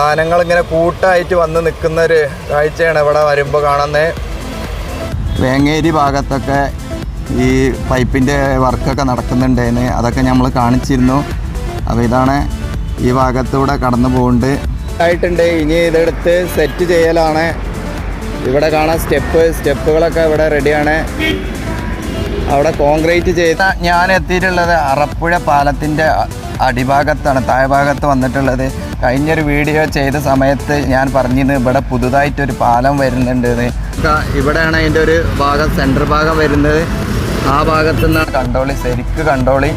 വാഹനങ്ങൾ ഇങ്ങനെ കൂട്ടായിട്ട് വന്ന് നിൽക്കുന്ന ഒരു കാഴ്ചയാണ് ഇവിടെ വരുമ്പോൾ കാണുന്നത് വേങ്ങേരി ഭാഗത്തൊക്കെ ഈ പൈപ്പിന്റെ വർക്കൊക്കെ നടക്കുന്നുണ്ടെന്ന് അതൊക്കെ നമ്മൾ കാണിച്ചിരുന്നു. അപ്പോൾ ഇതാണ് ഈ ഭാഗത്തൂടെ കടന്നു പോകുന്നുണ്ട് ആയിട്ടുണ്ട്. ഇനി ഇതെടുത്ത് സെറ്റ് ചെയ്യലാണ്. ഇവിടെ കാണാൻ സ്റ്റെപ്പ് സ്റ്റെപ്പുകളൊക്കെ ഇവിടെ റെഡിയാണ് അവിടെ കോൺക്രീറ്റ് ചെയ്ത ഞാൻ എത്തിയിട്ടുള്ളത് അറപ്പുഴ പാലത്തിന്റെ അടിഭാഗത്താണ്. താഴ്ഭാഗത്ത് വന്നിട്ടുള്ളത്. കഴിഞ്ഞൊരു വീഡിയോ ചെയ്ത സമയത്ത് ഞാൻ പറഞ്ഞിരുന്നു ഇവിടെ പുതുതായിട്ടൊരു പാലം വരുന്നുണ്ട്. ഇവിടെയാണ് അതിന്റെ ഒരു ഭാഗം സെന്റർ ഭാഗം വരുന്നത്. ആ ഭാഗത്തു നിന്നാണ് കണ്ടോളി ശരിക്ക് കണ്ടോളി.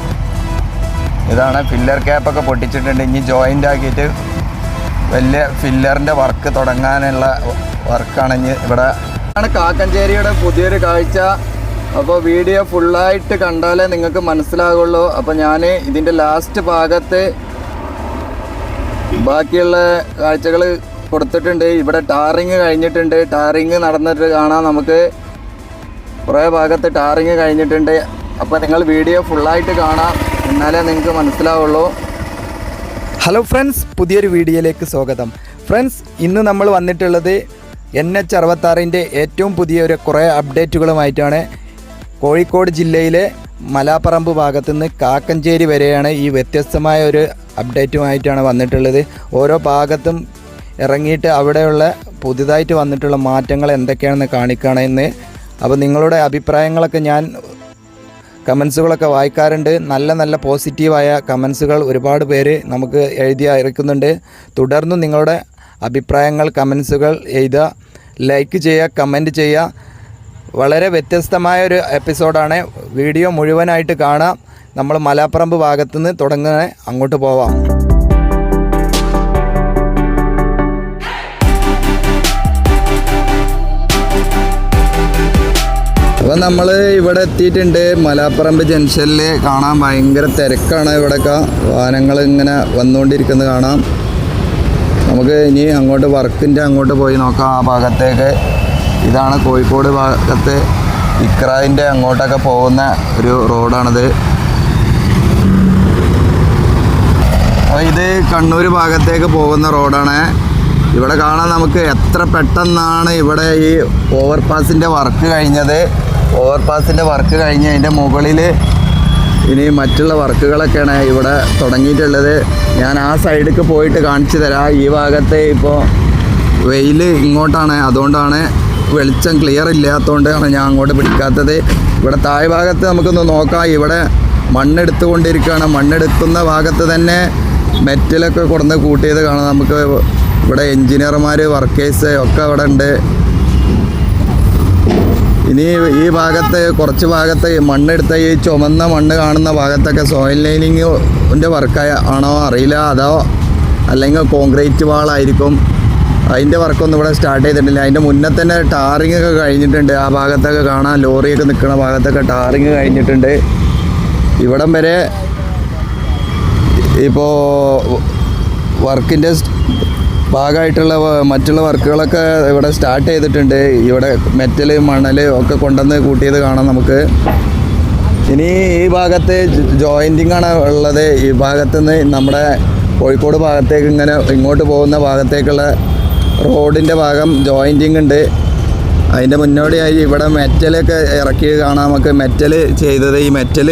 ഇതാണ് ഫില്ലർ ക്യാപ്പൊക്കെ പൊട്ടിച്ചിട്ടുണ്ട്. ഇനി ജോയിന്റ് ആക്കിയിട്ട് വലിയ ഫില്ലറിന്റെ വർക്ക് തുടങ്ങാനുള്ള വർക്കാണ് ഇനി ഇവിടെ. ആണ് കാക്കഞ്ചേരിയുടെ പുതിയൊരു കാഴ്ച. അപ്പോൾ വീഡിയോ ഫുള്ളായിട്ട് കണ്ടാലേ നിങ്ങൾക്ക് മനസ്സിലാകുള്ളൂ അപ്പോൾ ഞാൻ ഇതിന്റെ ലാസ്റ്റ് ഭാഗത്ത് ബാക്കിയുള്ള കാഴ്ചകൾ കൊടുത്തിട്ടുണ്ട്. ഇവിടെ ടാറിങ് കഴിഞ്ഞിട്ടുണ്ട്. ടാറിങ് നടന്നിട്ട് കാണാം നമുക്ക്. കുറേ ഭാഗത്ത് ടാറിങ് കഴിഞ്ഞിട്ടുണ്ട്. അപ്പോൾ നിങ്ങൾ വീഡിയോ ഫുള്ളായിട്ട് കാണാം. എന്നാലേ നിങ്ങൾക്ക് മനസ്സിലാവുള്ളൂ. ഹലോ ഫ്രണ്ട്സ് പുതിയൊരു വീഡിയോയിലേക്ക് സ്വാഗതം. ഫ്രണ്ട്സ് ഇന്ന് നമ്മൾ വന്നിട്ടുള്ളത് എൻ എച്ച് അറുപത്താറിന്റെ ഏറ്റവും പുതിയൊരു കുറേ അപ്ഡേറ്റുകളുമായിട്ടാണ്. കോഴിക്കോട് ജില്ലയിലെ മലാപ്പറമ്പ് ഭാഗത്തുനിന്ന് കാക്കഞ്ചേരി വരെയാണ് ഈ വ്യത്യസ്തമായ ഒരു അപ്ഡേറ്റുമായിട്ടാണ് വന്നിട്ടുള്ളത്. ഓരോ ഭാഗത്തും ഇറങ്ങിയിട്ട് അവിടെയുള്ള പുതുതായിട്ട് വന്നിട്ടുള്ള മാറ്റങ്ങൾ എന്തൊക്കെയാണെന്ന് കാണിക്കണമെന്ന് അപ്പോൾ നിങ്ങളുടെ അഭിപ്രായങ്ങളൊക്കെ ഞാൻ കമൻസുകളൊക്കെ വായിക്കാറുണ്ട്. നല്ല നല്ല പോസിറ്റീവായ കമൻസുകൾ ഒരുപാട് പേര് നമുക്ക് എഴുതി അയക്കുന്നുണ്ട്. തുടർന്നും നിങ്ങളുടെ അഭിപ്രായങ്ങൾ കമൻസുകൾ എഴുതുക. ലൈക്ക് ചെയ്യുക കമന്റ് ചെയ്യുക. വളരെ വ്യത്യസ്തമായ ഒരു എപ്പിസോഡാണ്. വീഡിയോ മുഴുവനായിട്ട് കാണാം. നമ്മൾ മലാപ്പറമ്പ് ഭാഗത്തുനിന്ന് തുടങ്ങുന്ന അങ്ങോട്ട് പോവാം. അപ്പം നമ്മൾ ഇവിടെ എത്തിയിട്ടുണ്ട്. മലാപ്പറമ്പ് ജംഗ്ഷനിൽ കാണാൻ ഭയങ്കര തിരക്കാണ് ഇവിടെയൊക്കെ. വാഹനങ്ങൾ ഇങ്ങനെ വന്നുകൊണ്ടിരിക്കുന്നത് കാണാം. നമുക്ക് ഇനി അങ്ങോട്ട് വർക്കിന്റെ അങ്ങോട്ട് പോയി നോക്കാം ആ ഭാഗത്തേക്ക്. ഇതാണ് കോഴിക്കോട് ഭാഗത്ത് ഇക്രായിന്റെ അങ്ങോട്ടൊക്കെ പോകുന്ന ഒരു റോഡാണിത്. ഇത് കണ്ണൂർ ഭാഗത്തേക്ക് പോകുന്ന റോഡാണ്. ഇവിടെ കാണാൻ നമുക്ക് എത്ര പെട്ടെന്നാണ് ഇവിടെ ഈ ഓവർപാസിന്റെ വർക്ക് കഴിഞ്ഞത്. ഓവർപാസിന്റെ വർക്ക് കഴിഞ്ഞ് അതിന്റെ മുകളിൽ ഇനി മറ്റുള്ള വർക്കുകളൊക്കെയാണ് ഇവിടെ തുടങ്ങിയിട്ടുള്ളത്. ഞാൻ ആ സൈഡിലേക്ക് പോയിട്ട് കാണിച്ചു തരാം. ഈ ഭാഗത്തെ ഇപ്പോൾ വെയിൽ ഇങ്ങോട്ടാണ്. അതുകൊണ്ടാണ് വെളിച്ചം ക്ലിയർ ഇല്ലാത്തതുകൊണ്ടാണ് ഞാൻ അങ്ങോട്ട് പിടിക്കാത്തത്. ഇവിടെ താഴെ ഭാഗത്ത് നമുക്കൊന്ന് നോക്കാം. ഇവിടെ മണ്ണെടുത്തുകൊണ്ടിരിക്കുകയാണ്. മണ്ണെടുക്കുന്ന ഭാഗത്ത് തന്നെ മെറ്റലൊക്കെ കൊടുന്ന് കൂട്ടിയത് കാണാം നമുക്ക് ഇവിടെ എൻജിനീയർമാർ വർക്കേഴ്സ് ഒക്കെ അവിടെ ഉണ്ട്. ഇനി ഈ ഭാഗത്ത് കുറച്ച് ഭാഗത്ത് മണ്ണെടുത്ത ഈ ചുമന്ന മണ്ണ് കാണുന്ന ഭാഗത്തൊക്കെ സോയിൽ ലൈനിങ്ങിന്റെ വർക്ക് ആണോ അറിയില്ല. അതോ അല്ലെങ്കിൽ കോൺക്രീറ്റ് വാളായിരിക്കും അതിന്റെ വർക്കൊന്നും ഇവിടെ സ്റ്റാർട്ട് ചെയ്തിട്ടില്ല. അതിന്റെ മുന്നേ തന്നെ ടാറിങ് ഒക്കെ കഴിഞ്ഞിട്ടുണ്ട്. ആ ഭാഗത്തൊക്കെ കാണാം. ലോറിയൊക്കെ നിൽക്കുന്ന ഭാഗത്തൊക്കെ ടാറിങ് കഴിഞ്ഞിട്ടുണ്ട്. ഇവിടം വരെ ഇപ്പോൾ വർക്കിന്റെ ഭാഗമായിട്ടുള്ള മറ്റുള്ള വർക്കുകളൊക്കെ ഇവിടെ സ്റ്റാർട്ട് ചെയ്തിട്ടുണ്ട്. ഇവിടെ മെറ്റൽ മണൽ ഒക്കെ കൊണ്ടുവന്ന് കൂട്ടിയത് കാണാം നമുക്ക്. ഇനി ഈ ഭാഗത്ത് ജോയിന്റിങ് ആണ് ഉള്ളത്. ഈ ഭാഗത്തു നിന്ന് നമ്മുടെ കോഴിക്കോട് ഭാഗത്തേക്ക് ഇങ്ങനെ ഇങ്ങോട്ട് പോകുന്ന ഭാഗത്തേക്കുള്ള റോഡിന്റെ ഭാഗം ജോയിന്റിങ് ഉണ്ട്. അതിന്റെ മുന്നോടിയായി ഇവിടെ മെറ്റലൊക്കെ ഇറക്കി കാണാം നമുക്ക്. മെറ്റൽ ചെയ്തത് ഈ മെറ്റൽ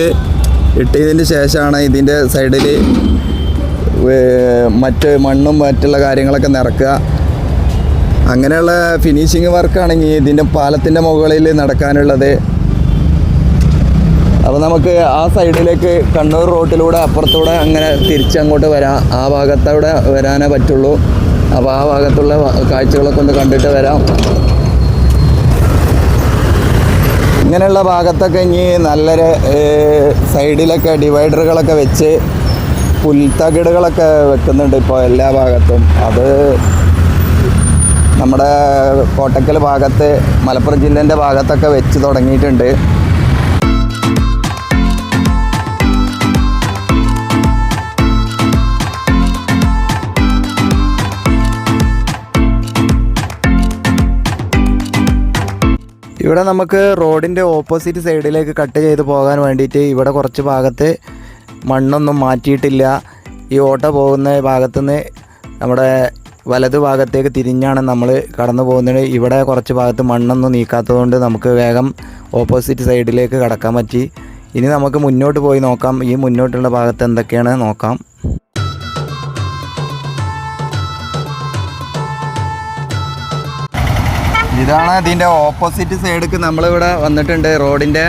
ഇട്ടതിന് ശേഷമാണ് ഇതിന്റെ സൈഡിൽ മറ്റ് മണ്ണും മറ്റുള്ള കാര്യങ്ങളൊക്കെ നിറക്കുക. അങ്ങനെയുള്ള ഫിനിഷിങ് വർക്കാണെങ്കിൽ ഇതിന്റെ പാലത്തിന്റെ മുകളിൽ നടക്കാനുള്ളത്. അപ്പോൾ നമുക്ക് ആ സൈഡിലേക്ക് കണ്ണൂർ റോട്ടിലൂടെ അപ്പുറത്തൂടെ അങ്ങനെ തിരിച്ചങ്ങോട്ട് വരാം. ആ ഭാഗത്തൂടെ വരാനേ പറ്റുള്ളൂ. അപ്പോൾ ആ ഭാഗത്തുള്ള കാഴ്ചകളൊക്കെ ഒന്ന് കണ്ടിട്ട് വരാം. ഇങ്ങനെയുള്ള ഭാഗത്തൊക്കെ ഇനി നല്ലൊരു സൈഡിലൊക്കെ ഡിവൈഡറുകളൊക്കെ വെച്ച് പുൽത്തകിടുകളൊക്കെ വെക്കുന്നുണ്ട് ഇപ്പോൾ എല്ലാ ഭാഗത്തും. അത് നമ്മുടെ കോട്ടക്കൽ ഭാഗത്ത് മലപ്പുറം ജില്ലേന്റെ ഭാഗത്തൊക്കെ വെച്ച് തുടങ്ങിയിട്ടുണ്ട്. ഇവിടെ നമുക്ക് റോഡിന്റെ ഓപ്പോസിറ്റ് സൈഡിലേക്ക് കട്ട് ചെയ്ത് പോകാൻ വേണ്ടിയിട്ട് ഇവിടെ കുറച്ച് ഭാഗത്ത് മണ്ണൊന്നും മാറ്റിയിട്ടില്ല. ഈ ഓട്ടോ പോകുന്ന ഭാഗത്തുനിന്ന് നമ്മുടെ വലതു ഭാഗത്തേക്ക് തിരിഞ്ഞാണ് നമ്മൾ കടന്നു പോകുന്നത്. ഇവിടെ കുറച്ച് ഭാഗത്ത് മണ്ണൊന്നും നീക്കാത്തതുകൊണ്ട് നമുക്ക് വേഗം ഓപ്പോസിറ്റ് സൈഡിലേക്ക് കടക്കാൻ പറ്റി. ഇനി നമുക്ക് മുന്നോട്ട് പോയി നോക്കാം. ഈ മുന്നോട്ടുള്ള ഭാഗത്ത് എന്തൊക്കെയാണ് നോക്കാം. ഇതാണ് ഇതിന്റെ ഓപ്പോസിറ്റ് സൈഡിലേക്ക് നമ്മളിവിടെ വന്നിട്ടുണ്ട് റോഡിന്റെ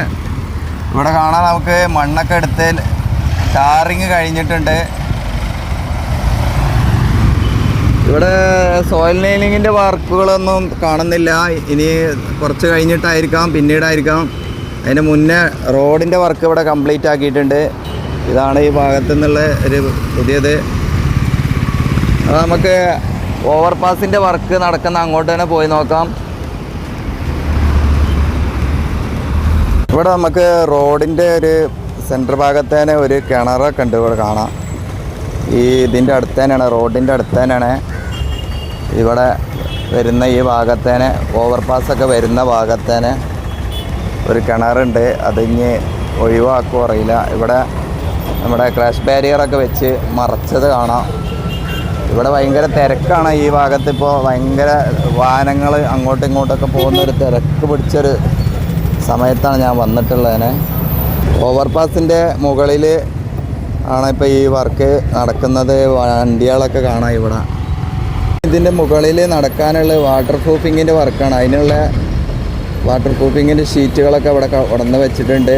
ഇവിടെ കാണാൻ നമുക്ക് മണ്ണൊക്കെ എടുത്ത് ടാറിങ് കഴിഞ്ഞിട്ടുണ്ട്. ഇവിടെ സോയിൽ നെയിലിങ്ങിന്റെ വർക്കുകളൊന്നും കാണുന്നില്ല. ഇനി കുറച്ച് കഴിഞ്ഞിട്ടായിരിക്കാം പിന്നീടായിരിക്കാം. അതിന് മുന്നേ റോഡിന്റെ വർക്ക് ഇവിടെ കംപ്ലീറ്റ് ആക്കിയിട്ടുണ്ട്. ഇതാണ് ഈ ഭാഗത്തു നിന്നുള്ള ഒരു പുതിയത്. അത് നമുക്ക് ഓവർപാസിന്റെ വർക്ക് നടക്കുന്ന അങ്ങോട്ട് തന്നെ പോയി നോക്കാം. ഇവിടെ നമുക്ക് റോഡിന്റെ ഒരു സെന്റർ ഭാഗത്തേനെ ഒരു കിണറൊക്കെ ഉണ്ട് ഇവിടെ കാണാം. ഈ ഇതിന്റെ അടുത്ത് തന്നെയാണ് റോഡിന്റെ അടുത്ത് തന്നെയാണ്. ഇവിടെ വരുന്ന ഈ ഭാഗത്തേനെ ഓവർപാസൊക്കെ വരുന്ന ഭാഗത്തേനെ ഒരു കിണറുണ്ട്. അതിഞ്ഞ് ഒഴിവാക്കുക അറിയില്ല. ഇവിടെ നമ്മുടെ ക്രാഷ് ബാരിയറൊക്കെ വെച്ച് മറച്ചത് കാണാം. ഇവിടെ ഭയങ്കര തിരക്കാണ് ഈ ഭാഗത്ത് ഇപ്പോൾ ഭയങ്കര വാഹനങ്ങൾ അങ്ങോട്ടും ഇങ്ങോട്ടൊക്കെ പോകുന്ന ഒരു തിരക്ക് പിടിച്ചൊരു സമയത്താണ് ഞാൻ വന്നിട്ടുള്ളതിനെ. ഓവർപാസിന്റെ മുകളിൽ ആണ് ഇപ്പോൾ ഈ വർക്ക് നടക്കുന്നത്. വണ്ടികളൊക്കെ കാണാം ഇവിടെ. ഇതിന്റെ മുകളിൽ നടക്കാനുള്ള വാട്ടർ പ്രൂഫിങ്ങിന്റെ വർക്കാണ് അതിനുള്ള വാട്ടർ പ്രൂഫിങ്ങിന്റെ ഷീറ്റുകളൊക്കെ ഇവിടെ ഉടന്ന് വെച്ചിട്ടുണ്ട്.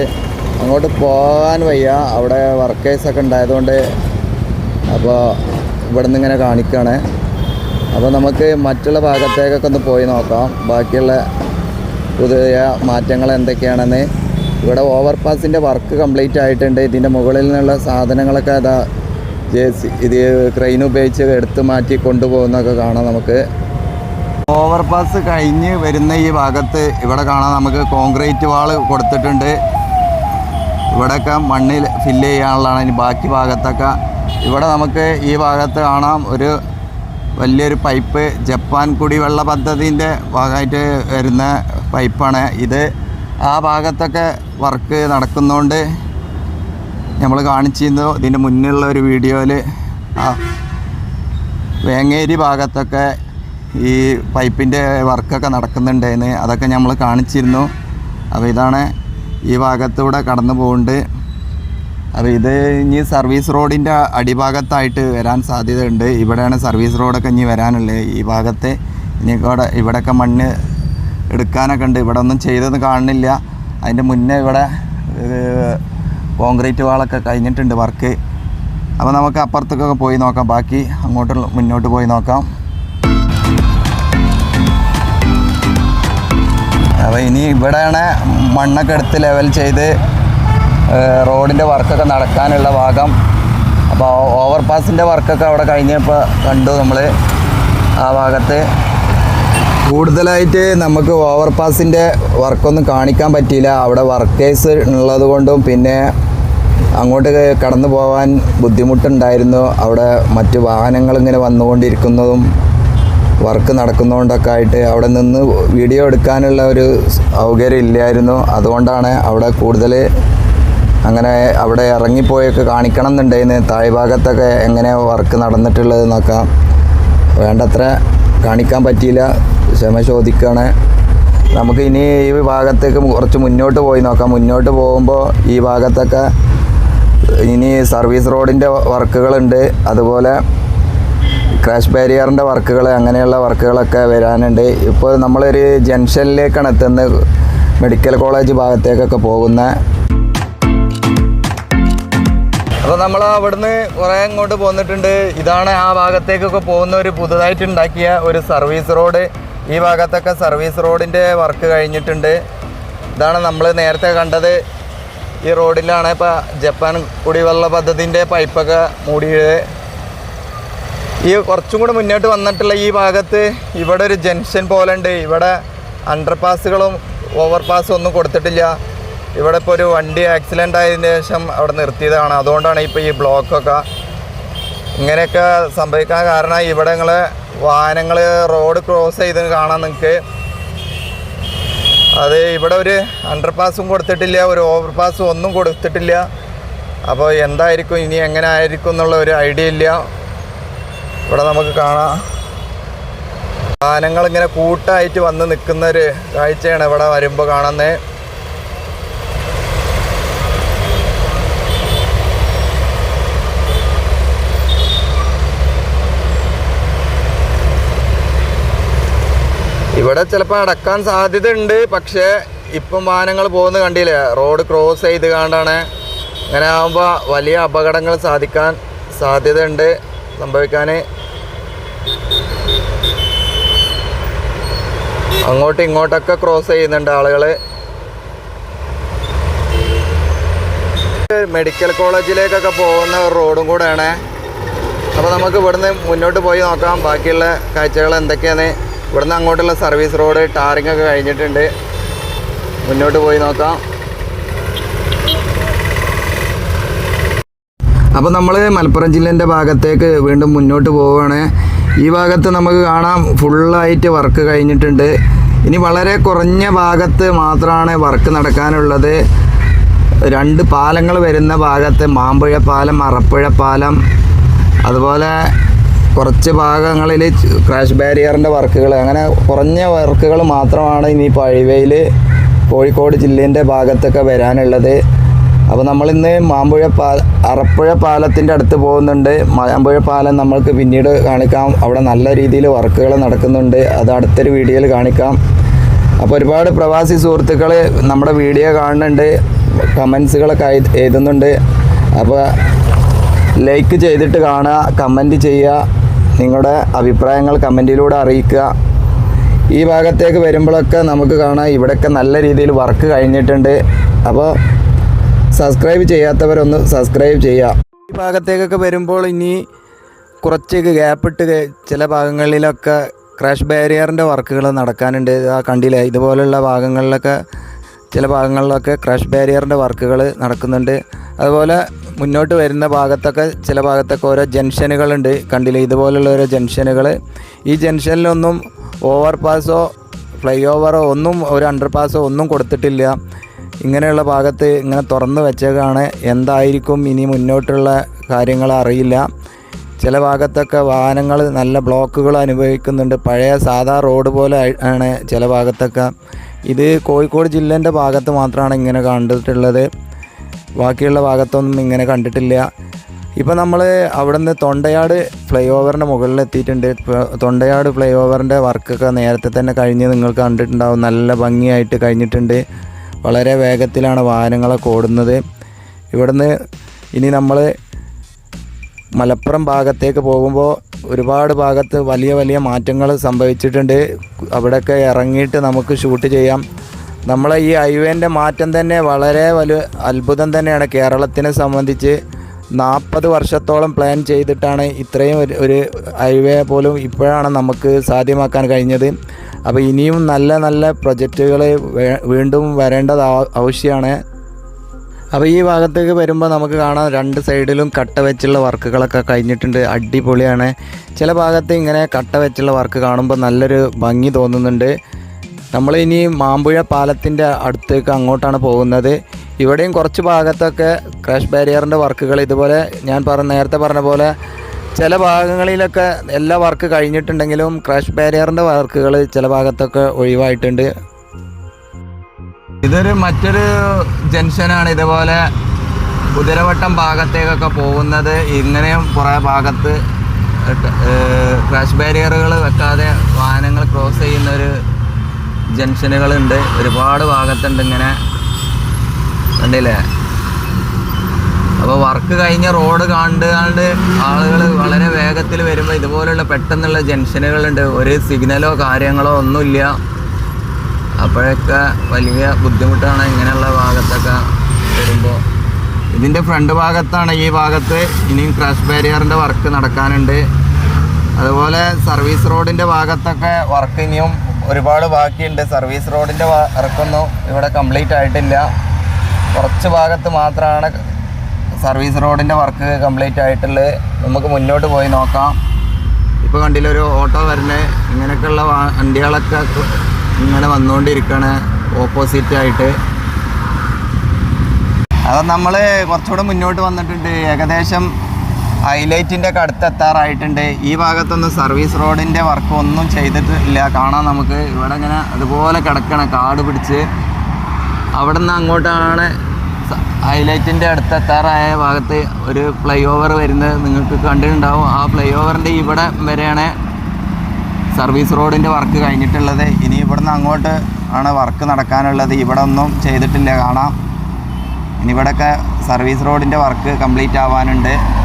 അങ്ങോട്ട് പോകാൻ വയ്യ. അവിടെ വർക്കേഴ്സൊക്കെ ഉണ്ടായതുകൊണ്ട് അപ്പോൾ ഇവിടെ നിന്ന് ഇങ്ങനെ കാണിക്കുകയാണ് അപ്പോൾ നമുക്ക് മറ്റുള്ള ഭാഗത്തേക്കൊക്കെ ഒന്ന് പോയി നോക്കാം. ബാക്കിയുള്ള പുതിയ മാറ്റങ്ങൾ എന്തൊക്കെയാണെന്ന്. ഇവിടെ ഓവർപാസിന്റെ വർക്ക് കംപ്ലീറ്റ് ആയിട്ടുണ്ട്. ഇതിന്റെ മുകളിൽ നിന്നുള്ള സാധനങ്ങളൊക്കെ അതാ ജെ സി ഇത് ക്രെയിൻ ഉപയോഗിച്ച് എടുത്ത് മാറ്റി കൊണ്ടുപോകുന്നൊക്കെ കാണാം നമുക്ക്. ഓവർപാസ് കഴിഞ്ഞ് വരുന്ന ഈ ഭാഗത്ത് ഇവിടെ കാണാം നമുക്ക് കോൺക്രീറ്റ് വാൾ കൊടുത്തിട്ടുണ്ട്. ഇവിടെയൊക്കെ മണ്ണിൽ ഫില്ല് ചെയ്യാനുള്ളതാണ്. ഇനി ബാക്കി ഭാഗത്തൊക്കെ ഇവിടെ നമുക്ക് ഈ ഭാഗത്ത് കാണാം ഒരു വലിയൊരു പൈപ്പ് ജപ്പാൻ കുടിവെള്ള പദ്ധതിന്റെ ഭാഗമായിട്ട് വരുന്ന പൈപ്പാണ് ഇത്. ആ ഭാഗത്തൊക്കെ വർക്ക് നടക്കുന്നതുകൊണ്ട് നമ്മൾ കാണിച്ചിരുന്നു. ഇതിന്റെ മുന്നിലുള്ള ഒരു വീഡിയോയിൽ ആ വേങ്ങേരി ഭാഗത്തൊക്കെ ഈ പൈപ്പിന്റെ വർക്കൊക്കെ നടക്കുന്നുണ്ടായിരുന്നു അതൊക്കെ നമ്മൾ കാണിച്ചിരുന്നു. അപ്പോൾ ഇതാണ് ഈ ഭാഗത്തൂടെ കടന്നു പോകുന്നുണ്ട് അപ്പോൾ ഇത് ഇനി സർവീസ് റോഡിന്റെ അടിഭാഗത്തായിട്ട് വരാൻ സാധ്യതയുണ്ട്. ഇവിടെയാണ് സർവീസ് റോഡൊക്കെ ഇനി വരാനുള്ളത് ഈ ഭാഗത്തെ ഇനി ഇവിടെ ഇവിടെയൊക്കെ മണ്ണ് എടുക്കാനൊക്കെ ഉണ്ട്. ഇവിടെ ഒന്നും ചെയ്തത് കാണുന്നില്ല. അതിന്റെ മുന്നേ ഇവിടെ കോൺക്രീറ്റ് വാളൊക്കെ കഴിഞ്ഞിട്ടുണ്ട് വർക്ക്. അപ്പോൾ നമുക്ക് അപ്പുറത്തേക്കൊക്കെ പോയി നോക്കാം. ബാക്കി അങ്ങോട്ട് മുന്നോട്ട് പോയി നോക്കാം. അപ്പോൾ ഇനി ഇവിടെയാണ് മണ്ണൊക്കെ എടുത്ത് ലെവൽ ചെയ്ത് റോഡിന്റെ വർക്കൊക്കെ നടക്കാനുള്ള ഭാഗം. അപ്പോൾ ഓവർ പാസിന്റെ വർക്കൊക്കെ അവിടെ കഴിഞ്ഞപ്പോൾ കണ്ടു നമ്മൾ ആ ഭാഗത്ത്. കൂടുതലായിട്ട് നമുക്ക് ഓവർ പാസിന്റെ വർക്കൊന്നും കാണിക്കാൻ പറ്റിയില്ല. അവിടെ വർക്കേഴ്സ് ഉള്ളത് കൊണ്ടും പിന്നെ അങ്ങോട്ട് കടന്നു പോകാൻ ബുദ്ധിമുട്ടുണ്ടായിരുന്നു. അവിടെ മറ്റു വാഹനങ്ങൾ ഇങ്ങനെ വന്നുകൊണ്ടിരിക്കുന്നതും വർക്ക് നടക്കുന്നതുകൊണ്ടൊക്കെ ആയിട്ട് അവിടെ നിന്ന് വീഡിയോ എടുക്കാനുള്ള ഒരു സൗകര്യം ഇല്ലായിരുന്നു. അതുകൊണ്ടാണ് അവിടെ കൂടുതൽ അങ്ങനെ അവിടെ ഇറങ്ങിപ്പോയൊക്കെ കാണിക്കണം എന്നുണ്ടായിരുന്നു താഴ്ഭാഗത്തൊക്കെ എങ്ങനെ വർക്ക് നടന്നിട്ടുള്ളത് നോക്കാം വേണ്ടത്ര കാണിക്കാൻ പറ്റിയില്ല. ക്ഷമ ചോദിക്കുകയാണ് നമുക്ക് ഇനി ഈ ഭാഗത്തേക്ക് കുറച്ച് മുന്നോട്ട് പോയി നോക്കാം. മുന്നോട്ട് പോകുമ്പോൾ ഈ ഭാഗത്തൊക്കെ ഇനി സർവീസ് റോഡിന്റെ വർക്കുകളുണ്ട് അതുപോലെ ക്രാഷ് ബാരിയറിന്റെ വർക്കുകൾ അങ്ങനെയുള്ള വർക്കുകളൊക്കെ വരാനുണ്ട്. ഇപ്പോൾ നമ്മളൊരു ജംഗ്ഷനിലേക്കാണ് എത്തുന്നത്. മെഡിക്കൽ കോളേജ് ഭാഗത്തേക്കൊക്കെ പോകുന്ന അപ്പോൾ നമ്മൾ അവിടുന്ന് കുറേ അങ്ങോട്ട് പോന്നിട്ടുണ്ട്. ഇതാണ് ആ ഭാഗത്തേക്കൊക്കെ പോകുന്ന ഒരു പുതുതായിട്ട് ഉണ്ടാക്കിയ ഒരു സർവീസ് റോഡ്. ഈ ഭാഗത്തൊക്കെ സർവീസ് റോഡിന്റെ വർക്ക് കഴിഞ്ഞിട്ടുണ്ട്. ഇതാണ് നമ്മൾ നേരത്തെ കണ്ടത്. ഈ റോഡിലാണ് ഇപ്പോൾ ജപ്പാൻ കുടിവെള്ള പദ്ധതിന്റെ പൈപ്പൊക്കെ മൂടിയത്. ഈ കുറച്ചും കൂടെ മുന്നോട്ട് വന്നിട്ടുള്ള ഈ ഭാഗത്ത് ഇവിടെ ഒരു ജംഗ്ഷൻ പോലെ ഉണ്ട് ഇവിടെ അണ്ടർപാസുകളും ഓവർപാസും ഒന്നും കൊടുത്തിട്ടില്ല. ഇവിടെ ഇപ്പോൾ ഒരു വണ്ടി ആക്സിഡന്റ് ആയതിന് ശേഷം അവിടെ നിർത്തിയതാണ്. അതുകൊണ്ടാണ് ഇപ്പോൾ ഈ ബ്ലോക്കൊക്കെ ഇങ്ങനെയൊക്കെ സംഭവിക്കാൻ കാരണം ഇവിടെ നിങ്ങൾ വാഹനങ്ങൾ റോഡ് ക്രോസ് ചെയ്ത് കാണാൻ നിങ്ങൾക്ക് അത് ഇവിടെ ഒരു അണ്ടർപാസും കൊടുത്തിട്ടില്ല ഒരു ഓവർപാസും ഒന്നും കൊടുത്തിട്ടില്ല. അപ്പോൾ എന്തായിരിക്കും ഇനി എങ്ങനെ ആയിരിക്കും എന്നുള്ള ഒരു ഐഡിയ ഇല്ല. ഇവിടെ നമുക്ക് കാണാം. വാഹനങ്ങൾ ഇങ്ങനെ കൂട്ടായിട്ട് വന്ന് നിൽക്കുന്ന ഒരു കാഴ്ചയാണ് ഇവിടെ വരുമ്പോൾ കാണുന്നത്. ഇവിടെ ചിലപ്പോൾ അടക്കാൻ സാധ്യത ഉണ്ട് പക്ഷേ ഇപ്പം വാഹനങ്ങൾ പോകുന്ന കണ്ടില്ലേ? റോഡ് ക്രോസ് ചെയ്ത് കാണാണ് അങ്ങനെ ആകുമ്പോൾ വലിയ അപകടങ്ങൾ സാധിക്കാൻ സാധ്യതയുണ്ട് സംഭവിക്കാൻ അങ്ങോട്ടും ഇങ്ങോട്ടൊക്കെ ക്രോസ് ചെയ്യുന്നുണ്ട് ആളുകൾ മെഡിക്കൽ കോളേജിലേക്കൊക്കെ പോകുന്ന റോഡും കൂടെയാണ്. അപ്പോൾ നമുക്ക് ഇവിടുന്ന് മുന്നോട്ട് പോയി നോക്കാം. ബാക്കിയുള്ള കാഴ്ചകൾ എന്തൊക്കെയാണ്? ഇവിടുന്ന് അങ്ങോട്ടുള്ള സർവീസ് റോഡ് ടാറിംഗ് ഒക്കെ കഴിഞ്ഞിട്ടുണ്ട്. മുന്നോട്ട് പോയി നോക്കാം. അപ്പോൾ നമ്മൾ മലപ്പുറം ജില്ലേന്റെ ഭാഗത്തേക്ക് വീണ്ടും മുന്നോട്ട് പോവുകയാണ്. ഈ ഭാഗത്ത് നമുക്ക് കാണാം ഫുള്ളായിട്ട് വർക്ക് കഴിഞ്ഞിട്ടുണ്ട്. ഇനി വളരെ കുറഞ്ഞ ഭാഗത്ത് മാത്രമാണ് വർക്ക് നടക്കാനുള്ളത്. രണ്ട് പാലങ്ങൾ വരുന്ന ഭാഗത്ത് മാമ്പുഴ പാലം അറപ്പുഴ പാലം അതുപോലെ കുറച്ച് ഭാഗങ്ങളിൽ ക്രാഷ് ബാരിയറിന്റെ വർക്കുകൾ അങ്ങനെ കുറഞ്ഞ വർക്കുകൾ മാത്രമാണ് ഇനി പഴിവയിൽ കോഴിക്കോട് ജില്ലേന്റെ ഭാഗത്തൊക്കെ വരാനുള്ളത്. അപ്പോൾ നമ്മളിന്ന് മാമ്പുഴ പാ അറപ്പുഴ പാലത്തിന്റെ അടുത്ത് പോകുന്നുണ്ട്. മാമ്പുഴ പാലം നമ്മൾക്ക് പിന്നീട് കാണിക്കാം. അവിടെ നല്ല രീതിയിൽ വർക്കുകൾ നടക്കുന്നുണ്ട്. അത് അടുത്തൊരു വീഡിയോയിൽ കാണിക്കാം. അപ്പോൾ ഒരുപാട് പ്രവാസി സുഹൃത്തുക്കൾ നമ്മുടെ വീഡിയോ കാണുന്നുണ്ട്. കമൻസുകളൊക്കെ എഴു- എഴുതുന്നുണ്ട്. അപ്പോൾ ലൈക്ക് ചെയ്തിട്ട് കാണുക കമന്റ് ചെയ്യുക. നിങ്ങളുടെ അഭിപ്രായങ്ങൾ കമന്റിലൂടെ അറിയിക്കുക. ഈ ഭാഗത്തേക്ക് വരുമ്പോഴൊക്കെ നമുക്ക് കാണാം ഇവിടെയൊക്കെ നല്ല രീതിയിൽ വർക്ക് കഴിഞ്ഞിട്ടുണ്ട്. അപ്പോൾ സബ്സ്ക്രൈബ് ചെയ്യാത്തവരൊന്ന് സബ്സ്ക്രൈബ് ചെയ്യുക. ഈ ഭാഗത്തേക്കൊക്കെ വരുമ്പോൾ ഇനി കുറച്ചൊക്കെ ഗ്യാപ്പിട്ട് ചില ഭാഗങ്ങളിലൊക്കെ ക്രാഷ് ബാരിയറിന്റെ വർക്കുകൾ നടക്കാനുണ്ട്. ആ കണ്ടില്ല? ഇതുപോലുള്ള ഭാഗങ്ങളിലൊക്കെ ചില ഭാഗങ്ങളിലൊക്കെ ക്രഷ് ബാരിയറിന്റെ വർക്കുകൾ നടക്കുന്നുണ്ട്. അതുപോലെ മുന്നോട്ട് വരുന്ന ഭാഗത്തൊക്കെ ചില ഭാഗത്തൊക്കെ ഓരോ ജംഗ്ഷനുകളുണ്ട്. കണ്ടില്ലേ? ഇതുപോലുള്ള ഓരോ ജംഗ്ഷനുകൾ ഈ ജംഗ്ഷനിലൊന്നും ഓവർ പാസോ ഫ്ലൈ ഓവറോ ഒന്നും ഒരു അണ്ടർ പാസോ ഒന്നും കൊടുത്തിട്ടില്ല. ഇങ്ങനെയുള്ള ഭാഗത്ത് ഇങ്ങനെ തുറന്ന് വെച്ചേക്കാണ്. എന്തായിരിക്കും ഇനി മുന്നോട്ടുള്ള കാര്യങ്ങൾ അറിയില്ല. ചില ഭാഗത്തൊക്കെ വാഹനങ്ങൾ നല്ല ബ്ലോക്കുകൾ അനുഭവിക്കുന്നുണ്ട്. പഴയ സാധാ റോഡ് പോലെ ആണ് ചില ഭാഗത്തൊക്കെ. ഇത് കോഴിക്കോട് ജില്ലേന്റെ ഭാഗത്ത് മാത്രമാണ് ഇങ്ങനെ കണ്ടിട്ടുള്ളത്. ബാക്കിയുള്ള ഭാഗത്തൊന്നും ഇങ്ങനെ കണ്ടിട്ടില്ല. ഇപ്പോൾ നമ്മൾ അവിടുന്ന് തൊണ്ടയാട് ഫ്ലൈ ഓവറിന്റെ മുകളിൽ എത്തിയിട്ടുണ്ട്. തൊണ്ടയാട് ഫ്ലൈ ഓവറിന്റെ വർക്കൊക്കെ നേരത്തെ തന്നെ കഴിഞ്ഞ് നിങ്ങൾ കണ്ടിട്ടുണ്ടാവും. നല്ല ഭംഗിയായിട്ട് കഴിഞ്ഞിട്ടുണ്ട്. വളരെ വേഗത്തിലാണ് വാഹനങ്ങളൊക്കെ ഓടുന്നത്. ഇവിടുന്ന് ഇനി നമ്മൾ മലപ്പുറം ഭാഗത്തേക്ക് പോകുമ്പോൾ ഒരുപാട് ഭാഗത്ത് വലിയ വലിയ മാറ്റങ്ങൾ സംഭവിച്ചിട്ടുണ്ട്. അവിടെയൊക്കെ ഇറങ്ങിയിട്ട് നമുക്ക് ഷൂട്ട് ചെയ്യാം. നമ്മളെ ഈ ഹൈവേന്റെ മാറ്റം തന്നെ വളരെ വലിയ അത്ഭുതം തന്നെയാണ് കേരളത്തിനെ സംബന്ധിച്ച്. നാൽപ്പത് വർഷത്തോളം പ്ലാൻ ചെയ്തിട്ടാണ് ഇത്രയും ഒരു ഹൈവേ പോലും ഇപ്പോഴാണ് നമുക്ക് സാധ്യമാക്കാൻ കഴിഞ്ഞത്. അപ്പോൾ ഇനിയും നല്ല നല്ല പ്രൊജക്റ്റുകൾ വീണ്ടും വരേണ്ടത് ആവശ്യമാണ്. അപ്പോൾ ഈ ഭാഗത്തേക്ക് വരുമ്പോൾ നമുക്ക് കാണാം രണ്ട് സൈഡിലും കട്ട വെച്ചുള്ള വർക്കുകളൊക്കെ കഴിഞ്ഞിട്ടുണ്ട്. അടിപൊളിയാണ്. ചില ഭാഗത്ത് ഇങ്ങനെ കട്ട വെച്ചുള്ള വർക്ക് കാണുമ്പോൾ നല്ലൊരു ഭംഗി തോന്നുന്നുണ്ട്. നമ്മൾ ഇനി മാമ്പുഴ പാലത്തിന്റെ അടുത്തേക്ക് അങ്ങോട്ടാണ് പോകുന്നത്. ഇവിടെയും കുറച്ച് ഭാഗത്തൊക്കെ ക്രാഷ് ബാരിയറിന്റെ വർക്കുകൾ ഇതുപോലെ ഞാൻ പറഞ്ഞ നേരത്തെ പറഞ്ഞ പോലെ ചില ഭാഗങ്ങളിലൊക്കെ എല്ലാ വർക്ക് കഴിഞ്ഞിട്ടുണ്ടെങ്കിലും ക്രാഷ് ബാരിയറിന്റെ വർക്കുകൾ ചില ഭാഗത്തൊക്കെ ഒഴിവായിട്ടുണ്ട്. ഇതൊരു മറ്റൊരു ജംഗ്ഷനാണ്. ഇതുപോലെ കുതിരവട്ടം ഭാഗത്തേക്കൊക്കെ പോകുന്നത്. ഇങ്ങനെയും കുറേ ഭാഗത്ത് ക്രാഷ് ബാരിയറുകൾ വെക്കാതെ വാഹനങ്ങൾ ക്രോസ് ചെയ്യുന്ന ഒരു ജംഗ്ഷനുകളുണ്ട്. ഒരുപാട് ഭാഗത്തുണ്ട് ഇങ്ങനെ. കണ്ടില്ലേ? അപ്പോൾ വർക്ക് കഴിഞ്ഞ റോഡ് കണ്ടാണ്ട് ആളുകൾ വളരെ വേഗത്തിൽ വരുമ്പോൾ ഇതുപോലുള്ള പെട്ടെന്നുള്ള ജംഗ്ഷനുകളുണ്ട്. ഒരു സിഗ്നലോ കാര്യങ്ങളോ ഒന്നുമില്ല. അപ്പോഴൊക്കെ വലിയ ബുദ്ധിമുട്ടാണ് ഇങ്ങനെയുള്ള ഭാഗത്തൊക്കെ വരുമ്പോൾ ഇതിന്റെ ഫ്രണ്ട് ഭാഗത്താണ് ഈ ഭാഗത്ത് ഇനിയും ക്രാഷ് ബാരിയറിന്റെ വർക്ക് നടക്കാനുണ്ട്. അതുപോലെ സർവീസ് റോഡിന്റെ ഭാഗത്തൊക്കെ വർക്ക് ഇനിയും ഒരുപാട് ബാക്കിയുണ്ട്. സർവീസ് റോഡിന്റെ വർക്കൊന്നും ഇവിടെ കംപ്ലീറ്റ് ആയിട്ടില്ല. കുറച്ച് ഭാഗത്ത് മാത്രമാണ് സർവീസ് റോഡിന്റെ വർക്ക് കംപ്ലീറ്റ് ആയിട്ടുള്ളത് നമുക്ക് മുന്നോട്ട് പോയി നോക്കാം. ഇപ്പോൾ കണ്ടില്ല ഒരു ഓട്ടോ വരുന്നത് ഇങ്ങനെയൊക്കെയുള്ള വണ്ടികളൊക്കെ ഇങ്ങനെ വന്നുകൊണ്ടിരിക്കുകയാണ് ഓപ്പോസിറ്റ് ആയിട്ട്. അത് നമ്മൾ കുറച്ചുകൂടെ മുന്നോട്ട് വന്നിട്ടുണ്ട്. ഏകദേശം ഹൈലൈറ്റിന്റെ ഒക്കെ അടുത്ത് എത്താറായിട്ടുണ്ട് ഈ ഭാഗത്തൊന്നും സർവീസ് റോഡിന്റെ വർക്ക് ഒന്നും ചെയ്തിട്ടില്ല. കാണാൻ നമുക്ക്. ഇവിടെ ഇങ്ങനെ അതുപോലെ കിടക്കണം. കാട് പിടിച്ച്. അവിടെ നിന്ന് അങ്ങോട്ടാണ് ഹൈലൈറ്റിന്റെ അടുത്ത് എത്താറായ ഭാഗത്ത് ഒരു ഫ്ലൈ ഓവർ വരുന്നത്. നിങ്ങൾക്ക് കണ്ടിട്ടുണ്ടാവും. ആ ഫ്ലൈ ഓവറിന്റെ ഇവിടെ വരെയാണ് സർവീസ് റോഡിന്റെ വർക്ക് കഴിഞ്ഞിട്ടുള്ളത്. ഇനി ഇവിടുന്ന് അങ്ങോട്ട് ആണ് വർക്ക് നടക്കാനുള്ളത്. ഇവിടെ ഒന്നും ചെയ്തിട്ടില്ല. കാണാം. ഇനി ഇവിടെയൊക്കെ സർവീസ് റോഡിന്റെ വർക്ക് കംപ്ലീറ്റ് ആവാനുണ്ട്.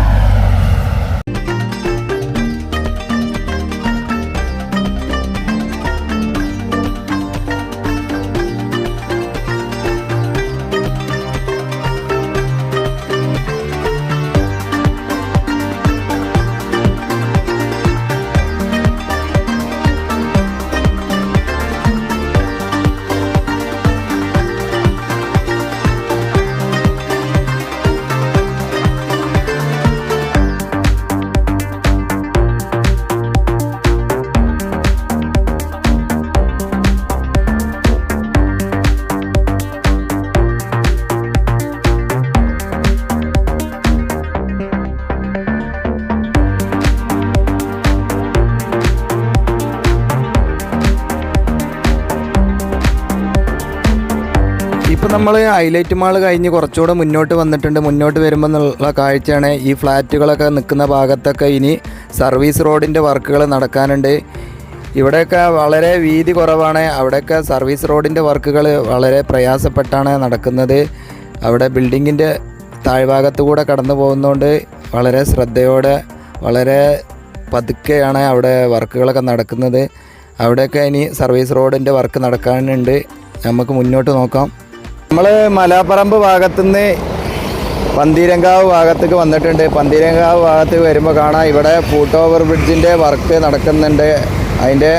നമ്മൾ ഹൈലൈറ്റ് മാൾ കഴിഞ്ഞ് കുറച്ചുകൂടെ മുന്നോട്ട് വന്നിട്ടുണ്ട്. മുന്നോട്ട് വരുമ്പോൾ എന്നുള്ള കാഴ്ചയാണ് ഈ ഫ്ലാറ്റുകളൊക്കെ നിൽക്കുന്ന ഭാഗത്തൊക്കെ ഇനി സർവീസ് റോഡിന്റെ വർക്കുകൾ നടക്കാനുണ്ട്. ഇവിടെയൊക്കെ വളരെ വീതി കുറവാണ്. അവിടെയൊക്കെ സർവീസ് റോഡിന്റെ വർക്കുകൾ വളരെ പ്രയാസപ്പെട്ടാണ് നടക്കുന്നത്. അവിടെ ബിൽഡിങ്ങിന്റെ താഴ്ഭാഗത്തു കൂടെ കടന്നു പോകുന്നതുകൊണ്ട് വളരെ ശ്രദ്ധയോടെ വളരെ പതുക്കെയാണ് അവിടെ വർക്കുകളൊക്കെ നടക്കുന്നത്. അവിടെയൊക്കെ ഇനി സർവീസ് റോഡിന്റെ വർക്ക് നടക്കാനുണ്ട്. നമുക്ക് മുന്നോട്ട് നോക്കാം. നമ്മൾ മലാപ്പറമ്പ് ഭാഗത്തുനിന്ന് പന്തീരങ്കാവ് ഭാഗത്തേക്ക് വന്നിട്ടുണ്ട്. പന്തീരങ്കാവ് ഭാഗത്ത് വരുമ്പോൾ കാണാം ഇവിടെ ഫൂട്ട് ഓവർ ബ്രിഡ്ജിന്റെ വർക്ക് നടക്കുന്നുണ്ട്. അതിന്റെ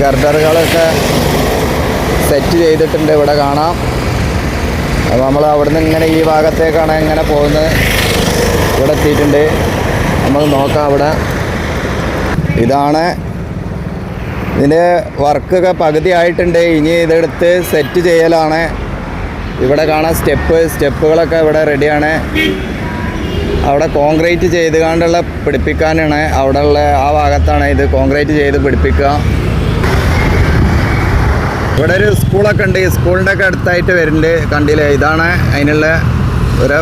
ഗർഡറുകളൊക്കെ സെറ്റ് ചെയ്തിട്ടുണ്ട് ഇവിടെ കാണാം. അപ്പോൾ നമ്മൾ അവിടുന്ന് ഇങ്ങനെ ഈ ഭാഗത്തേക്കാണ് ഇങ്ങനെ പോകുന്നത്. ഇവിടെ എത്തിയിട്ടുണ്ട്. നമ്മൾ നോക്കാം അവിടെ. ഇതാണ് ഇതിന്റെ വർക്കൊക്കെ പകുതി ആയിട്ടുണ്ട് ഇനി ഇതെടുത്ത് സെറ്റ് ചെയ്യലാണ്. ഇവിടെ കാണാൻ സ്റ്റെപ്പ് സ്റ്റെപ്പുകളൊക്കെ ഇവിടെ റെഡിയാണ്. അവിടെ കോൺക്രീറ്റ് ചെയ്ത് കാണ്ടുള്ള പിടിപ്പിക്കാനാണ് അവിടെ ഉള്ള ആ ഭാഗത്താണ് ഇത് കോൺക്രീറ്റ് ചെയ്ത് പിടിപ്പിക്കുക. ഇവിടെ ഒരു സ്കൂളൊക്കെ ഉണ്ട്. ഈ സ്കൂളിന്റെ ഒക്കെ അടുത്തായിട്ട് വരുന്നുണ്ട് കണ്ടില്ലേ? ഇതാണ് അതിനുള്ള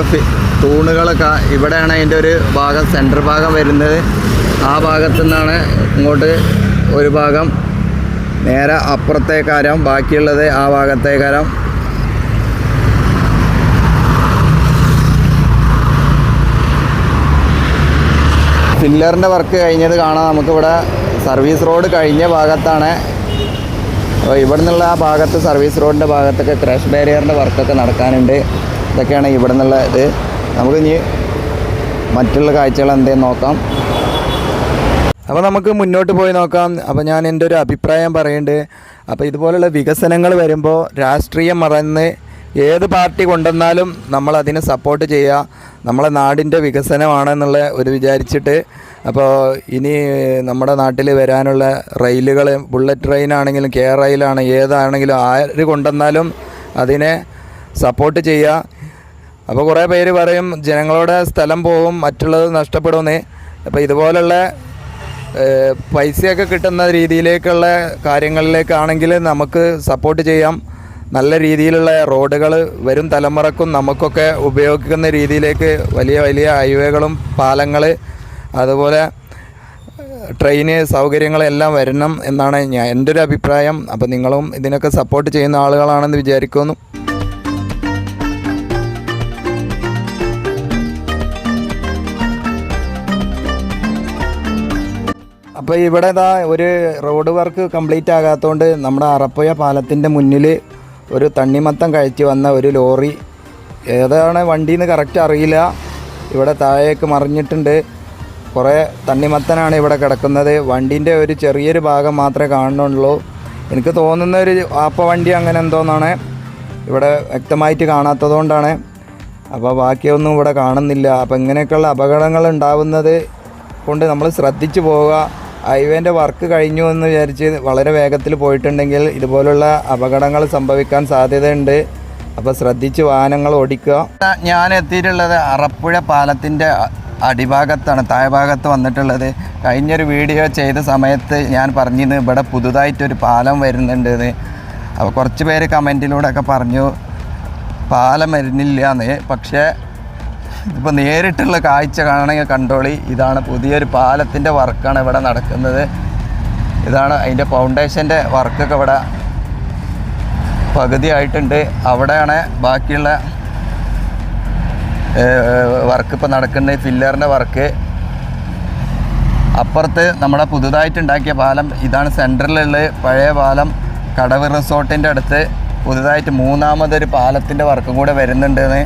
ഫി- തൂണുകളൊക്കെ. ഇവിടെയാണ് അതിന്റെ ഒരു ഭാഗം സെന്റർ ഭാഗം വരുന്നത്. ആ ഭാഗത്തു നിന്നാണ് ഇങ്ങോട്ട് ഒരു ഭാഗം നേരെ അപ്പുറത്തേക്കാരം ബാക്കിയുള്ളത് ആ ഭാഗത്തേക്കാരം ഫില്ലറിന്റെ വർക്ക് കഴിഞ്ഞത് കാണാം. നമുക്കിവിടെ സർവീസ് റോഡ് കഴിഞ്ഞ ഭാഗത്താണ്. അപ്പോൾ ഇവിടെ നിന്നുള്ള ആ ഭാഗത്ത് സർവീസ് റോഡിന്റെ ഭാഗത്തൊക്കെ ക്രാഷ് ബാരിയറിന്റെ വർക്കൊക്കെ നടക്കാനുണ്ട്. ഇതൊക്കെയാണ് ഇവിടെ നിന്നുള്ള ഇത്. നമുക്ക് ഇനി മറ്റുള്ള കാഴ്ചകൾ എന്തേലും നോക്കാം. അപ്പോൾ നമുക്ക് മുന്നോട്ട് പോയി നോക്കാം. അപ്പോൾ ഞാൻ എന്റെ ഒരു അഭിപ്രായം പറയുന്നുണ്ട്. അപ്പോൾ ഇതുപോലുള്ള വികസനങ്ങൾ വരുമ്പോൾ രാഷ്ട്രീയം മറന്ന് ഏത് പാർട്ടി കൊണ്ടുവന്നാലും നമ്മൾ അതിനെ സപ്പോർട്ട് ചെയ്യുക. നമ്മളെ നാടിന്റെ വികസനമാണെന്നുള്ള ഒരു വിചാരിച്ചിട്ട് അപ്പോൾ ഇനി നമ്മുടെ നാട്ടിൽ വരാനുള്ള റെയിലുകൾ ബുള്ളറ്റ് ട്രെയിൻ ആണെങ്കിലും കെ റെയിലാണ് ഏതാണെങ്കിലും ആര് കൊണ്ടുവന്നാലും അതിനെ സപ്പോർട്ട് ചെയ്യുക. അപ്പോൾ കുറേ പേര് പറയും ജനങ്ങളുടെ സ്ഥലം പോകും മറ്റുള്ളത് നഷ്ടപ്പെടുമെന്ന്. അപ്പോൾ ഇതുപോലുള്ള പൈസയൊക്കെ കിട്ടുന്ന രീതിയിലേക്കുള്ള കാര്യങ്ങളിലേക്കാണെങ്കിൽ നമുക്ക് സപ്പോർട്ട് ചെയ്യാം. നല്ല രീതിയിലുള്ള റോഡുകൾ വരും തലമുറക്കും നമുക്കൊക്കെ ഉപയോഗിക്കുന്ന രീതിയിലേക്ക് വലിയ വലിയ ഹൈവേകളും പാലങ്ങൾ അതുപോലെ ട്രെയിന് സൗകര്യങ്ങളെല്ലാം വരണം എന്നാണ് ഞാൻ എന്റെ ഒരു അഭിപ്രായം. അപ്പോൾ നിങ്ങളും ഇതിനൊക്കെ സപ്പോർട്ട് ചെയ്യുന്ന ആളുകളാണെന്ന് വിചാരിക്കുന്നു. അപ്പോൾ ഇവിടെ ഇതാ ഒരു റോഡ് വർക്ക് കംപ്ലീറ്റ് ആകാത്തതുകൊണ്ട് നമ്മുടെ അറപ്പുഴ പാലത്തിന്റെ മുന്നിൽ ഒരു തണ്ണിമത്തം കഴിച്ചു വന്ന ഒരു ലോറി. ഏതാണ് വണ്ടിന്ന് കറക്റ്റ് അറിയില്ല. ഇവിടെ താഴേക്ക് മറിഞ്ഞിട്ടുണ്ട്. കുറേ തണ്ണിമത്തനാണ് ഇവിടെ കിടക്കുന്നത്. വണ്ടീന്റെ ഒരു ചെറിയൊരു ഭാഗം മാത്രമേ കാണുന്നുള്ളൂ. എനിക്ക് തോന്നുന്ന ഒരു ആപ്പ വണ്ടി അങ്ങനെ എന്തോന്നാണ് ഇവിടെ വ്യക്തമായിട്ട് കാണാത്തതുകൊണ്ടാണ്. അപ്പോൾ ബാക്കിയൊന്നും ഇവിടെ കാണുന്നില്ല. അപ്പോൾ ഇങ്ങനെയൊക്കെയുള്ള അപകടങ്ങൾ ഉണ്ടാവുന്നത് കൊണ്ട് നമ്മൾ ശ്രദ്ധിച്ചു പോവുക. ഹൈവേന്റെ വർക്ക് കഴിഞ്ഞു എന്ന് വിചാരിച്ച് വളരെ വേഗത്തിൽ പോയിട്ടുണ്ടെങ്കിൽ ഇതുപോലുള്ള അപകടങ്ങൾ സംഭവിക്കാൻ സാധ്യതയുണ്ട്. അപ്പോൾ ശ്രദ്ധിച്ച് വാഹനങ്ങൾ ഓടിക്കുക. ഞാൻ എത്തിയിട്ടുള്ളത് അറപ്പുഴ പാലത്തിന്റെ അടിഭാഗത്താണ് താഴ്ഭാഗത്ത് വന്നിട്ടുള്ളത്. കഴിഞ്ഞൊരു വീഡിയോ ചെയ്ത സമയത്ത് ഞാൻ പറഞ്ഞിരുന്നു ഇവിടെ പുതുതായിട്ടൊരു പാലം വരുന്നുണ്ടെന്ന്. അപ്പോൾ കുറച്ച് പേര് കമന്റിലൂടെയൊക്കെ പറഞ്ഞു പാലം വരുന്നില്ല എന്ന്. പക്ഷേ ഇപ്പോൾ നേരിട്ടുള്ള കാഴ്ച കാണണമെങ്കിൽ കണ്ടോളി. ഇതാണ് പുതിയൊരു പാലത്തിന്റെ വർക്കാണ് ഇവിടെ നടക്കുന്നത്. ഇതാണ് അതിന്റെ ഫൗണ്ടേഷന്റെ വർക്കൊക്കെ ഇവിടെ പകുതിയായിട്ടുണ്ട്. അവിടെയാണ് ബാക്കിയുള്ള വർക്ക് ഇപ്പോൾ നടക്കുന്നത് ഫില്ലറിന്റെ വർക്ക് അപ്പുറത്ത് നമ്മുടെ പുതുതായിട്ട് ഉണ്ടാക്കിയ പാലം ഇതാണ് സെന്ററിലുള്ള പഴയ പാലം. കടവ് റിസോർട്ടിന്റെ അടുത്ത് പുതുതായിട്ട് മൂന്നാമതൊരു പാലത്തിന്റെ വർക്കും കൂടെ വരുന്നുണ്ടെന്ന്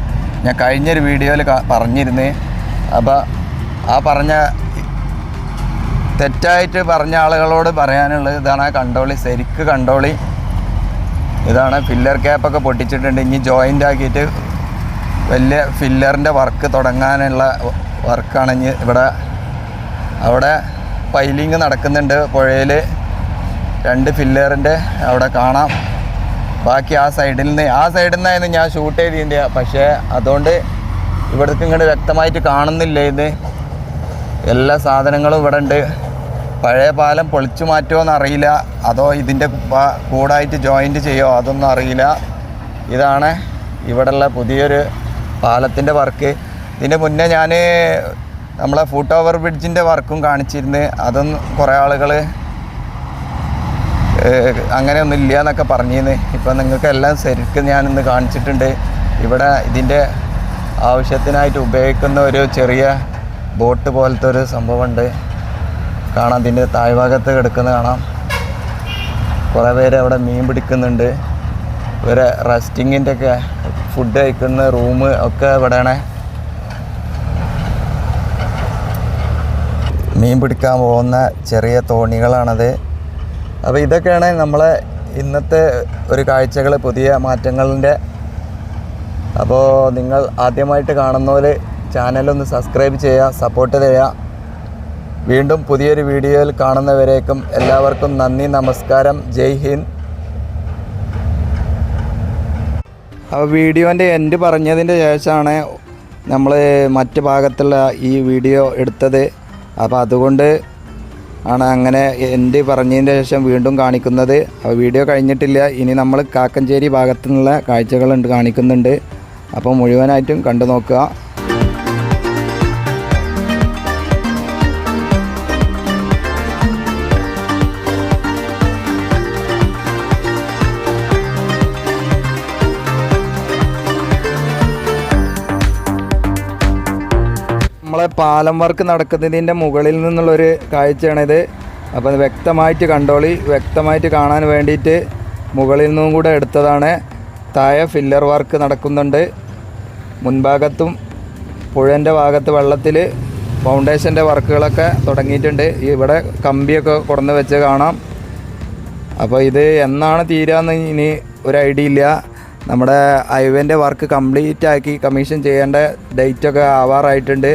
ഞാൻ കഴിഞ്ഞൊരു വീഡിയോയിൽ പറഞ്ഞിരുന്നു. അപ്പോൾ ആ പറഞ്ഞ തെറ്റായിട്ട് പറഞ്ഞ ആളുകളോട് പറയാനുള്ളത് ഇതാണ് ആ കണ്ടോളി ശരിക്ക് കണ്ടോളി. ഇതാണ് ഫില്ലർ ക്യാപ്പൊക്കെ പൊട്ടിച്ചിട്ടുണ്ട്. ഇനി ജോയിന്റ് ആക്കിയിട്ട് വലിയ ഫില്ലറിന്റെ വർക്ക് തുടങ്ങാനുള്ള വർക്കാണ് ഇനി ഇവിടെ. അവിടെ പൈലിങ് നടക്കുന്നുണ്ട് പുഴയിൽ രണ്ട് ഫില്ലറിന്റെ അവിടെ കാണാം. ബാക്കി ആ സൈഡിൽ നിന്ന് ആ സൈഡിൽ നിന്നായിരുന്നു ഞാൻ ഷൂട്ട് ചെയ്തിന്റെ പക്ഷേ അതുകൊണ്ട് ഇവിടേക്ക് ഇങ്ങോട്ട് വ്യക്തമായിട്ട് കാണുന്നില്ല ഇത്. എല്ലാ സാധനങ്ങളും ഇവിടെ ഉണ്ട്. പഴയ പാലം പൊളിച്ചു മാറ്റുമോ അറിയില്ല അതോ ഇതിന്റെ കൂടായിട്ട് ജോയിന്റ് ചെയ്യോ അതൊന്നും അറിയില്ല. ഇതാണ് ഇവിടെയുള്ള പുതിയൊരു പാലത്തിന്റെ വർക്ക്. ഇതിന്റെ മുന്നേ ഞാൻ നമ്മളെ ഫുട്ട് ഓവർ ബ്രിഡ്ജിന്റെ വർക്കും കാണിച്ചിരുന്നു. അതൊന്നും കുറേ ആളുകൾ അങ്ങനെയൊന്നും ഇല്ല എന്നൊക്കെ പറഞ്ഞിരുന്നു. ഇപ്പം നിങ്ങൾക്കെല്ലാം ശരിക്കും ഞാനിന്ന് കാണിച്ചിട്ടുണ്ട്. ഇവിടെ ഇതിന്റെ ആവശ്യത്തിനായിട്ട് ഉപയോഗിക്കുന്ന ഒരു ചെറിയ ബോട്ട് പോലത്തെ ഒരു സംഭവമുണ്ട്. കാണാം ഇതിന്റെ താഴ്ഭാഗത്ത് കിടക്കുന്നത് കാണാം. കുറേ പേര് അവിടെ മീൻ പിടിക്കുന്നുണ്ട്. ഇവരെ റെസ്റ്റിങ്ങിന്റെ ഒക്കെ ഫുഡ് കഴിക്കുന്ന റൂം ഒക്കെ ഇവിടെയാണ്. മീൻ പിടിക്കാൻ പോകുന്ന ചെറിയ തോണികളാണത്. അപ്പോൾ ഇതൊക്കെയാണ് നമ്മളെ ഇന്നത്തെ ഒരു കാഴ്ചകൾ പുതിയ മാറ്റങ്ങളിന്റെ. അപ്പോൾ നിങ്ങൾ ആദ്യമായിട്ട് കാണുന്നവർ ചാനലൊന്ന് സബ്സ്ക്രൈബ് ചെയ്യുക സപ്പോർട്ട് ചെയ്യുക. വീണ്ടും പുതിയൊരു വീഡിയോയിൽ കാണുന്നവരേക്കും എല്ലാവർക്കും നന്ദി നമസ്കാരം. ജയ് ഹിന്ദ്. അപ്പോൾ വീഡിയോന്റെ എൻഡ് പറഞ്ഞതിന്റെ ശേഷമാണ് നമ്മൾ മറ്റ് ഭാഗത്തുള്ള ഈ വീഡിയോ എടുത്തത്. അപ്പോൾ അതുകൊണ്ട് ആണ് അങ്ങനെ എന്റെ പറഞ്ഞതിന്റെ ശേഷം വീണ്ടും കാണിക്കുന്നത്. വീഡിയോ കഴിഞ്ഞിട്ടില്ല. ഇനി നമ്മൾ കാക്കഞ്ചേരി ഭാഗത്തു നിന്നുള്ള കാഴ്ചകളുണ്ട് കാണിക്കുന്നുണ്ട്. അപ്പോൾ മുഴുവനായിട്ടും കണ്ടു നോക്കുക. പാലം വർക്ക് നടക്കുന്നതിന്റെ മുകളിൽ നിന്നുള്ളൊരു കാഴ്ചയാണിത് അപ്പോൾ അത് വ്യക്തമായിട്ട് കണ്ടോളി. വ്യക്തമായിട്ട് കാണാൻ വേണ്ടിയിട്ട് മുകളിൽ നിന്നും കൂടെ എടുത്തതാണ്. താഴെ ഫില്ലർ വർക്ക് നടക്കുന്നുണ്ട്. മുൻഭാഗത്തും പുഴന്റെ ഭാഗത്ത് വെള്ളത്തിൽ ഫൗണ്ടേഷന്റെ വർക്കുകളൊക്കെ തുടങ്ങിയിട്ടുണ്ട്. ഇവിടെ കമ്പിയൊക്കെ കുറന്ന് വെച്ച് കാണാം. അപ്പോൾ ഇത് എന്നാണ് തീരാന്ന് ഇനി ഒരു ഐഡിയ ഇല്ല. നമ്മുടെ ഹൈവേന്റെ വർക്ക് കംപ്ലീറ്റ് ആക്കി കമ്മീഷൻ ചെയ്യേണ്ട ഡേറ്റൊക്കെ ആവാറായിട്ടുണ്ട്.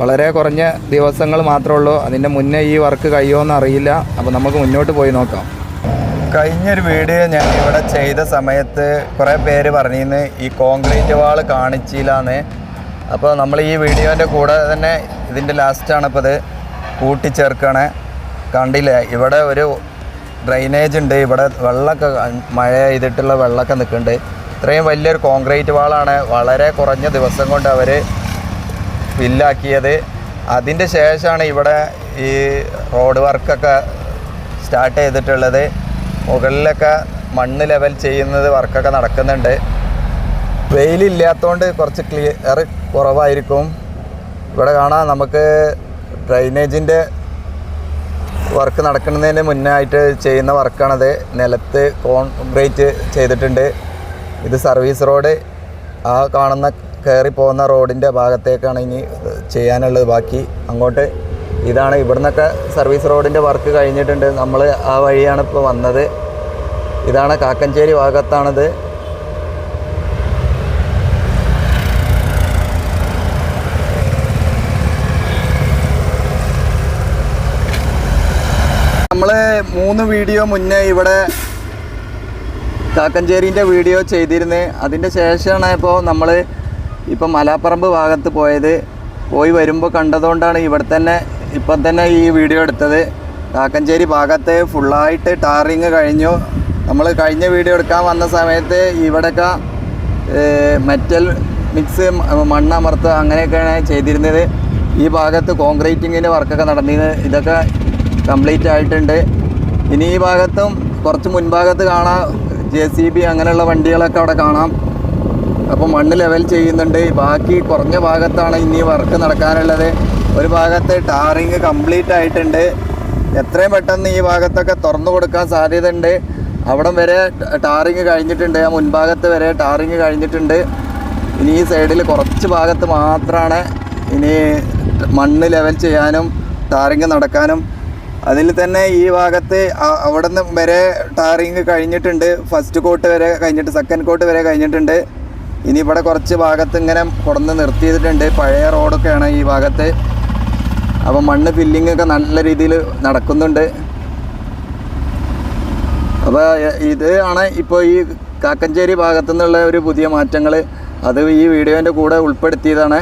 വളരെ കുറഞ്ഞ ദിവസങ്ങൾ മാത്രമേ ഉള്ളൂ. അതിന്റെ മുന്നേ ഈ വർക്ക് കഴിയുമോയെന്ന് അറിയില്ല. അപ്പോൾ നമുക്ക് മുന്നോട്ട് പോയി നോക്കാം. കഴിഞ്ഞൊരു വീഡിയോ ഞാൻ ഇവിടെ ചെയ്ത സമയത്ത് കുറേ പേര് പറഞ്ഞിരുന്നു ഈ കോൺക്രീറ്റ് വാൾ കാണിച്ചില്ലാന്ന്. അപ്പോൾ നമ്മൾ ഈ വീഡിയോന്റെ കൂടെ തന്നെ ഇതിന്റെ ലാസ്റ്റാണ് ഇപ്പോൾ ഇത് കൂട്ടിച്ചേർക്കണേ. കണ്ടില്ലേ? ഇവിടെ ഒരു ഡ്രൈനേജ് ഉണ്ട്. ഇവിടെ വെള്ളമൊക്കെ മഴ ചെയ്തിട്ടുള്ള വെള്ളമൊക്കെ നിൽക്കുന്നുണ്ട് ഇത്രയും വലിയൊരു കോൺക്രീറ്റ് വാളാണ് വളരെ കുറഞ്ഞ ദിവസം കൊണ്ട് അവർ ഫില്ലാക്കിയത് അതിന്റെ ശേഷമാണ് ഇവിടെ ഈ റോഡ് വർക്കൊക്കെ സ്റ്റാർട്ട് ചെയ്തിട്ടുള്ളത്. മുകളിലൊക്കെ മണ്ണ് ലെവൽ ചെയ്യുന്നത് വർക്കൊക്കെ നടക്കുന്നുണ്ട്. വെയിലില്ലാത്തതുകൊണ്ട് കുറച്ച് ക്ലിയർ കുറവായിരിക്കും. ഇവിടെ കാണാം നമുക്ക് ഡ്രൈനേജിന്റെ വർക്ക് നടക്കുന്നതിന് മുന്നേ ആയിട്ട് ചെയ്യുന്ന വർക്കാണത് നിലത്ത് കോൺക്രീറ്റ് ചെയ്തിട്ടുണ്ട്. ഇത് സർവീസ് റോഡ് ആ കാണുന്ന കയറി പോകുന്ന റോഡിന്റെ ഭാഗത്തേക്കാണ് ഇനി ചെയ്യാനുള്ളത്. ബാക്കി അങ്ങോട്ട് ഇതാണ് ഇവിടുന്നൊക്കെ സർവീസ് റോഡിന്റെ വർക്ക് കഴിഞ്ഞിട്ടുണ്ട്. നമ്മൾ ആ വഴിയാണ് ഇപ്പോൾ വന്നത്. ഇതാണ് കാക്കഞ്ചേരി ഭാഗത്താണത്. നമ്മൾ മൂന്ന് വീഡിയോ മുന്നേ ഇവിടെ കാക്കഞ്ചേരിന്റെ വീഡിയോ ചെയ്തിരുന്നത്. അതിന്റെ ശേഷമാണ് ഇപ്പോൾ നമ്മൾ ഇപ്പം മലാപ്പറമ്പ് ഭാഗത്ത് പോയത്. പോയി വരുമ്പോൾ കണ്ടതുകൊണ്ടാണ് ഇവിടെ തന്നെ ഇപ്പം തന്നെ ഈ വീഡിയോ എടുത്തത്. കാക്കഞ്ചേരി ഭാഗത്ത് ഫുള്ളായിട്ട് ടാറിങ് കഴിഞ്ഞു. നമ്മൾ കഴിഞ്ഞ വീഡിയോ എടുക്കാൻ വന്ന സമയത്ത് ഇവിടെയൊക്കെ മെറ്റൽ മിക്സ് മണ്ണമർത്ത് അങ്ങനെയൊക്കെയാണ് ചെയ്തിരുന്നത്. ഈ ഭാഗത്ത് കോൺക്രീറ്റിങ്ങിന്റെ വർക്കൊക്കെ നടന്നിരുന്നത്. ഇതൊക്കെ കംപ്ലീറ്റ് ആയിട്ടുണ്ട്. ഇനി ഈ ഭാഗത്തും കുറച്ച് മുൻഭാഗത്ത് കാണാം. ജെ സി ബി അങ്ങനെയുള്ള വണ്ടികളൊക്കെ അവിടെ കാണാം. അപ്പോൾ മണ്ണ് ലെവൽ ചെയ്യുന്നുണ്ട്. ബാക്കി കുറഞ്ഞ ഭാഗത്താണ് ഇനി വർക്ക് നടക്കാനുള്ളത്. ഒരു ഭാഗത്ത് ടാറിങ് കംപ്ലീറ്റ് ആയിട്ടുണ്ട്. എത്രയും പെട്ടെന്ന് ഈ ഭാഗത്തൊക്കെ തുറന്നു കൊടുക്കാൻ സാധ്യതയുണ്ട്. അവിടം വരെ ടാറിങ് കഴിഞ്ഞിട്ടുണ്ട്. ആ മുൻഭാഗത്ത് വരെ ടാറിങ് കഴിഞ്ഞിട്ടുണ്ട്. ഇനി ഈ സൈഡിൽ കുറച്ച് ഭാഗത്ത് മാത്രമാണ് ഇനി മണ്ണ് ലെവൽ ചെയ്യാനും ടാറിങ് നടക്കാനും. അതിൽ തന്നെ ഈ ഭാഗത്ത് അവിടെ നിന്ന് വരെ ടാറിങ് കഴിഞ്ഞിട്ടുണ്ട്. ഫസ്റ്റ് കോട്ട് വരെ കഴിഞ്ഞിട്ട് സെക്കൻഡ് കോട്ട് വരെ കഴിഞ്ഞിട്ടുണ്ട്. ഇനി ഇവിടെ കുറച്ച് ഭാഗത്ത് ഇങ്ങനെ കൊടുന്ന് നിർത്തിയിട്ടുണ്ട്. പഴയ റോഡൊക്കെയാണ് ഈ ഭാഗത്ത്. അപ്പം മണ്ണ് ഫില്ലിംഗ് ഒക്കെ നല്ല രീതിയിൽ നടക്കുന്നുണ്ട്. അപ്പോൾ ഇത് ആണ് ഇപ്പോൾ ഈ കാക്കഞ്ചേരി ഭാഗത്തു നിന്നുള്ള ഒരു പുതിയ മാറ്റങ്ങൾ. അത് ഈ വീഡിയോന്റെ കൂടെ ഉൾപ്പെടുത്തിയതാണ്.